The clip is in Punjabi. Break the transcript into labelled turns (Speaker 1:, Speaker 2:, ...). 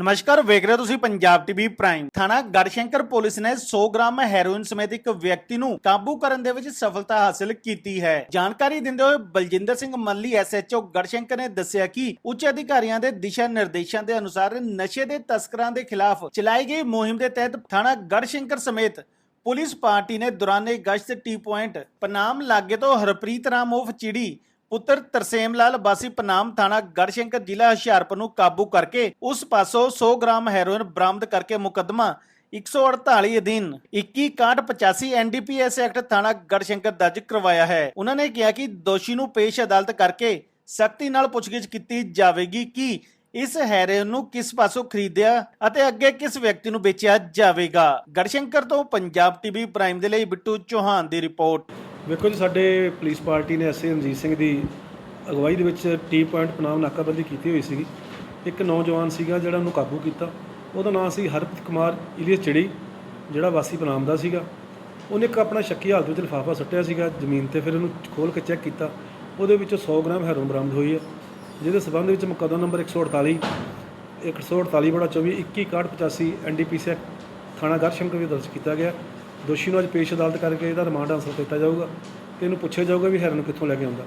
Speaker 1: ਨਮਸਕਾਰ, ਵੇਖ ਰਹੇ ਤੁਸੀਂ ਪੰਜਾਬ ਟੀਵੀ ਪ੍ਰਾਈਮ। ਥਾਣਾ ਗੜਸ਼ੰਕਰ ਪੁਲਿਸ ਨੇ 100 ਗ੍ਰਾਮ ਹੈਰੋਇਨ ਸਮੇਤ ਇੱਕ ਵਿਅਕਤੀ ਨੂੰ ਕਾਬੂ ਕਰਨ ਦੇ ਵਿੱਚ ਸਫਲਤਾ ਹਾਸਲ ਕੀਤੀ ਹੈ। ਜਾਣਕਾਰੀ ਦਿੰਦੇ ਹੋਏ ਬਲਜਿੰਦਰ ਸਿੰਘ ਮੱਲੀ ਐਸਐਚਓ ਗੜਸ਼ੰਕਰ ਨੇ ਦੱਸਿਆ ਕਿ ਉੱਚ ਅਧਿਕਾਰੀਆਂ ਦੇ ਦਿਸ਼ਾ ਨਿਰਦੇਸ਼ਾਂ ਦੇ ਅਨੁਸਾਰ ਨਸ਼ੇ ਦੇ ਤਸਕਰਾਂ ਦੇ ਖਿਲਾਫ ਚਲਾਈ ਗਈ ਮੁਹਿੰਮ ਦੇ ਤਹਿਤ ਥਾਣਾ ਗੜਸ਼ੰਕਰ ਸਮੇਤ ਪੁਲਿਸ ਪਾਰਟੀ ਨੇ ਦੌਰਾਨੇ ਗਸ਼ਤ ਟੀ ਪੁਆਇੰਟ ਪਨਾਮ ਲਾਗੇ ਤੋਂ ਹਰਪ੍ਰੀਤ ਰਾਮ ਉਫ ਚਿੜੀ ਪੁੱਤਰ ਤਰਸੇਮ ਲਾਲ ਵਾਸੀ ਪਨਾਮ ਥਾਣਾ ਗੜਸ਼ੰਕਰ ਜ਼ਿਲ੍ਹਾ ਹੁਸ਼ਿਆਰਪੁਰ ਨੂੰ ਕਾਬੂ ਕਰਕੇ ਉਸ ਪਾਸੋਂ 100 ਗ੍ਰਾਮ ਹੈਰੋਇਨ ਬਰਾਮਦ ਕਰਕੇ ਮੁਕੱਦਮਾ 148 ਅਧੀਨ 2185 ਐਨਡੀਪੀਐਸ ਐਕਟ ਥਾਣਾ ਗੜਸ਼ੰਕਰ ਦਰਜ ਕਰਵਾਇਆ ਹੈ। ਉਹਨਾਂ ਨੇ ਕਿਹਾ ਕਿ ਦੋਸ਼ੀ ਨੂੰ ਪੇਸ਼ ਅਦਾਲਤ ਕਰਕੇ ਸਖਤੀ ਨਾਲ ਪੁੱਛਗਿੱਛ ਕੀਤੀ ਜਾਵੇਗੀ ਕਿ ਇਸ ਹੈਰੋਇਨ ਨੂੰ ਕਿਸ ਪਾਸੋਂ ਖਰੀਦਿਆ ਅਤੇ ਅੱਗੇ ਕਿਸ ਵਿਅਕਤੀ ਨੂੰ ਵੇਚਿਆ ਜਾਵੇਗਾ। ਗੜਸ਼ੰਕਰ ਤੋਂ ਪੰਜਾਬ ਟੀਵੀ ਪ੍ਰਾਈਮ ਦੇ ਲਈ ਬਿੱਟੂ ਚੌਹਾਨ ਦੀ ਰਿਪੋਰਟ।
Speaker 2: ਵੇਖੋ ਜੀ, ਸਾਡੇ ਪੁਲਿਸ ਪਾਰਟੀ ਨੇ ਐਸਏ ਰਣਜੀਤ ਸਿੰਘ ਦੀ ਅਗਵਾਈ ਦੇ ਵਿੱਚ ਟੀ ਪੁਆਇੰਟ ਪਨਾਮ ਨਾਕਾਬੰਦੀ ਕੀਤੀ ਹੋਈ ਸੀਗੀ। ਇੱਕ ਨੌਜਵਾਨ ਸੀਗਾ ਜਿਹੜਾ ਉਹਨੂੰ ਕਾਬੂ ਕੀਤਾ। ਉਹਦਾ ਨਾਮ ਸੀ ਹਰਪ੍ਰੀਤ ਕੁਮਾਰ ਇਲੀਅਸ ਚਿੜੀ, ਜਿਹੜਾ ਵਾਸੀ ਪਨਾਮ ਦਾ ਸੀਗਾ। ਉਹਨੇ ਇੱਕ ਆਪਣਾ ਸ਼ੱਕੀ ਹਾਲਤ ਵਿੱਚ ਲਿਫਾਫਾ ਸੁੱਟਿਆ ਸੀਗਾ, ਜ਼ਮੀਨ ਤੇ ਫਿਰ ਉਹਨੂੰ ਖੋਲ ਕੇ ਚੈੱਕ ਕੀਤਾ। ਉਹਦੇ ਵਿੱਚੋਂ 100 ਗ੍ਰਾਮ ਹੈਰੋਨ ਬਰਾਮਦ ਹੋਈ ਹੈ। ਜਿਹਦੇ ਸਬੰਧ ਵਿੱਚ ਮੁਕੱਦਮਾ ਨੰਬਰ 148 148 ਬੜਾ 24 2185 ਐਨਡੀਪੀਸੀ ਥਾਣਾ ਗਰਸ਼ੰਕਰ ਵਿੱਚ ਦਰਜ ਕੀਤਾ ਗਿਆ। ਦੋਸ਼ੀ ਨੂੰ ਅੱਜ ਪੇਸ਼ ਅਦਾਲਤ ਕਰਕੇ ਇਹਦਾ ਰਿਮਾਂਡ ਹਾਸਲ ਕੀਤਾ ਜਾਊਗਾ। ਤੇ ਇਹਨੂੰ ਪੁੱਛਿਆ ਜਾਊਗਾ ਵੀ ਹੈਰਨ ਕਿੱਥੋਂ ਲੈ ਕੇ ਆਉਂਦਾ।